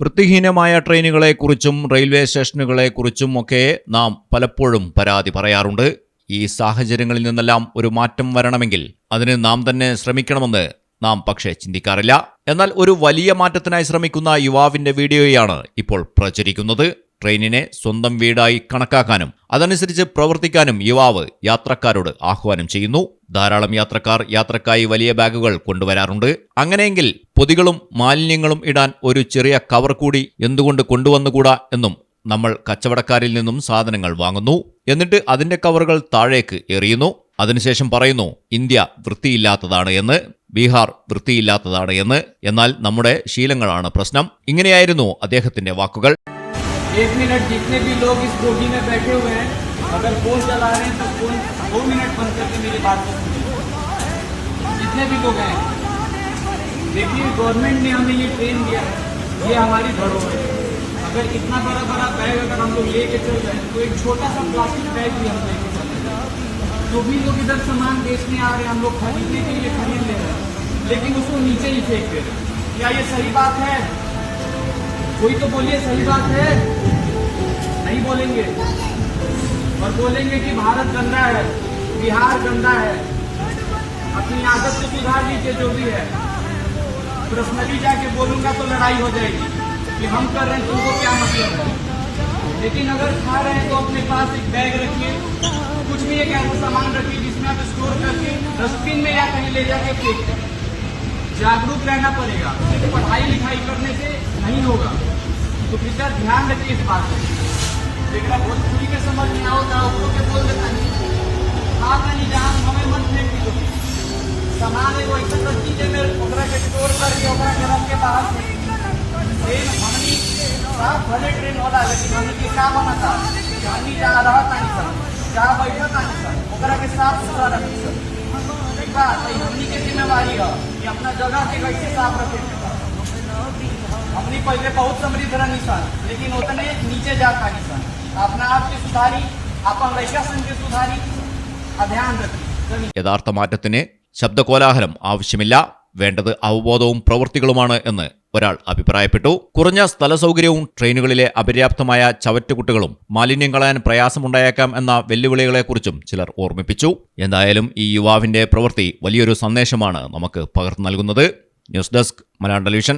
വൃത്തിഹീനമായ ട്രെയിനുകളെക്കുറിച്ചും റെയിൽവേ സ്റ്റേഷനുകളെക്കുറിച്ചും ഒക്കെ നാം പലപ്പോഴും പരാതി പറയാറുണ്ട്. ഈ സാഹചര്യങ്ങളിൽ നിന്നെല്ലാം ഒരു മാറ്റം വരണമെങ്കിൽ അതിന് നാം തന്നെ ശ്രമിക്കണമെന്ന് നാം പക്ഷേ ചിന്തിക്കാറില്ല. എന്നാൽ ഒരു വലിയ മാറ്റത്തിനായി ശ്രമിക്കുന്ന യുവാവിന്റെ വീഡിയോയാണ് ഇപ്പോൾ പ്രചരിക്കുന്നത്. ട്രെയിനിനെ സ്വന്തം വീടായി കണക്കാക്കാനും അതനുസരിച്ച് പ്രവർത്തിക്കാനും യുവാവ് യാത്രക്കാരോട് ആഹ്വാനം ചെയ്യുന്നു. ധാരാളം യാത്രക്കാർ യാത്രക്കായി വലിയ ബാഗുകൾ കൊണ്ടുവരാറുണ്ട്. അങ്ങനെയെങ്കിൽ പൊതികളും മാലിന്യങ്ങളും ഇടാൻ ഒരു ചെറിയ കവർ കൂടി എന്തുകൊണ്ട് കൊണ്ടുവന്നുകൂടാ എന്നും നമ്മൾ കച്ചവടക്കാരിൽ നിന്നും സാധനങ്ങൾ വാങ്ങുന്നു. എന്നിട്ട് അതിന്റെ കവറുകൾ താഴേക്ക് എറിയുന്നു. അതിനുശേഷം പറയുന്നു ഇന്ത്യ വൃത്തിയില്ലാത്തതാണ് എന്ന് ബീഹാർ വൃത്തിയില്ലാത്തതാണ് എന്ന്. എന്നാൽ നമ്മുടെ ശീലങ്ങളാണ് പ്രശ്നം. ഇങ്ങനെയായിരുന്നു അദ്ദേഹത്തിന്റെ വാക്കുകൾ. अगर फ़ोन चला रहे हैं तो फ़ोन दो मिनट बंद करके मेरी बात को सुनिए जितने भी लोग हैं। देखिए गवर्नमेंट ने हमें ये ट्रेन दिया ये हमारी धरोहर है। अगर इतना बड़ा बड़ा बैग अगर हम लोग लेके चल रहे हैं तो एक छोटा सा प्लास्टिक बैग भी हम लेके चल रहे जो भी लोग इधर सामान बेचने आ रहे हैं, हम लोग खरीदने के लिए खरीद ले रहे हैं। लेकिन उसको नीचे ही फेंक दे रहे क्या ये सही बात है? कोई तो बोलिए, सही बात है? नहीं बोलेंगे। और बोलेंगे कि भारत गंदा है, बिहार गंदा है। अपनी आदत को सुधार लीजिए, जो भी है। पर्सनली जाके बोलूँगा तो लड़ाई हो जाएगी, कि हम कर रहे हैं, तुमको क्या मतलब है? लेकिन अगर खा रहे हैं तो अपने पास एक बैग रखिए, कुछ भी एक ऐसा सामान रखिए, जिसमें आप स्टोर करके, डस्टबिन में या कहीं ले जाके फेंक दें। जागरूक रहना पड़ेगा। पढ़ाई लिखाई करने से नहीं होगा। तो कृपया ध्यान रखिए इस बात पर जेकरा भोजपुरी के समझ में आओ तो के बोल देता नहीं। खा नहीं जहाँ हमें मन फेंक दी सामान एगो ऐसा कर दीजिए, में ओकरा के स्टोर करके ओकरा के रख के बाहर ट्रेन हमनी साफ़ भले ट्रेन होला लेकिन हमनी के का बना था कि हमनी जहाँ रहा तानी सर। जहाँ बैठा तानी सर। ओकरा के साफ़ सुथरा रखी सर। ठीक बा हमनी के जिम्मेवारी है कि अपना जगह के कैसे साफ़ रखे। हमनी पहले बहुत समृद्ध रहनी सन लेकिन उतने नीचे जा पानी सन अपना आप के सुधारी अपन लड़का सन के सुधारी आ ध्यान रखी चलिए യഥാർത്ഥ മാറ്റത്തിന് ശബ്ദകോലാഹലം ആവശ്യമില്ല വേണ്ടത് അവബോധവും പ്രവൃത്തികളുമാണ് എന്ന് ഒരാൾ അഭിപ്രായപ്പെട്ടു കുറഞ്ഞ സ്ഥല സൗകര്യവും ട്രെയിനുകളിലെ അപര്യാപ്തമായ ചവറ്റുകുട്ടുകളും മാലിന്യം കളയാൻ പ്രയാസമുണ്ടായേക്കാം എന്ന വെല്ലുവിളികളെക്കുറിച്ചും ചിലർ ഓർമ്മിപ്പിച്ചു എന്തായാലും ഈ യുവാവിന്റെ പ്രവൃത്തി വലിയൊരു സന്ദേശമാണ് നമുക്ക് പകർന്നു നൽകുന്നത് ന്യൂസ് ഡെസ്ക് മലയാളം ടെലിവിഷൻ